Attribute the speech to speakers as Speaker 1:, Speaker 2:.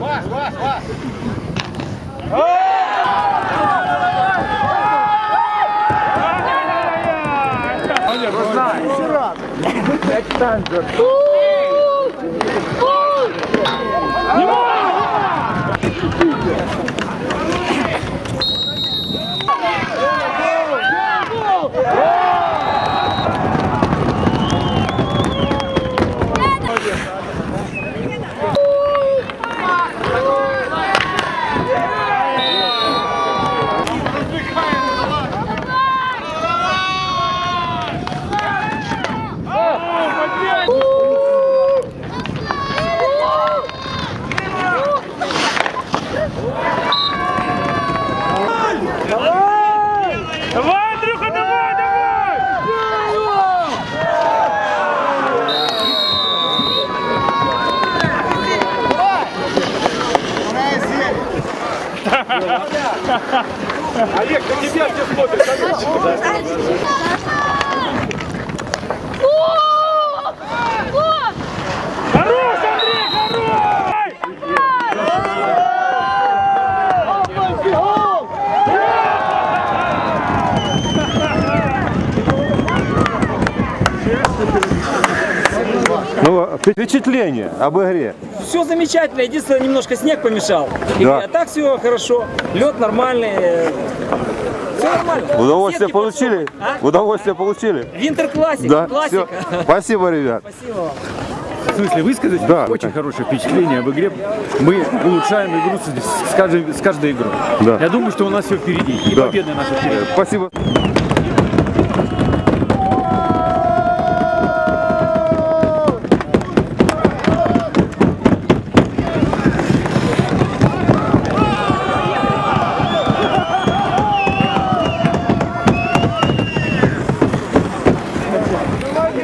Speaker 1: Ваш, ваш, ваш! Ай-яй-яй! Узнай! Рад! Экстанджер! Давай, Андрюха, давай, давай!
Speaker 2: Олег, на тебя все смотрят.
Speaker 3: Впечатление об игре.
Speaker 4: Все замечательно, единственное, немножко снег помешал. И,
Speaker 3: Да.
Speaker 4: А так все хорошо, лед нормальный, все нормально.
Speaker 3: Удовольствие
Speaker 4: Сетки
Speaker 3: получили?
Speaker 4: А?
Speaker 3: Удовольствие получили?
Speaker 4: Винтер классик,
Speaker 3: Да,
Speaker 4: классика.
Speaker 3: все. Спасибо, ребят.
Speaker 4: Спасибо вам.
Speaker 2: В смысле, высказать
Speaker 3: Да,
Speaker 2: очень
Speaker 3: да.
Speaker 2: хорошее впечатление об игре. Мы улучшаем игру с, с каждой, с каждой игрой.
Speaker 3: Да.
Speaker 2: Я думаю, что у нас все впереди. И
Speaker 3: Да.
Speaker 2: победа наша впереди.
Speaker 3: Спасибо. Vai,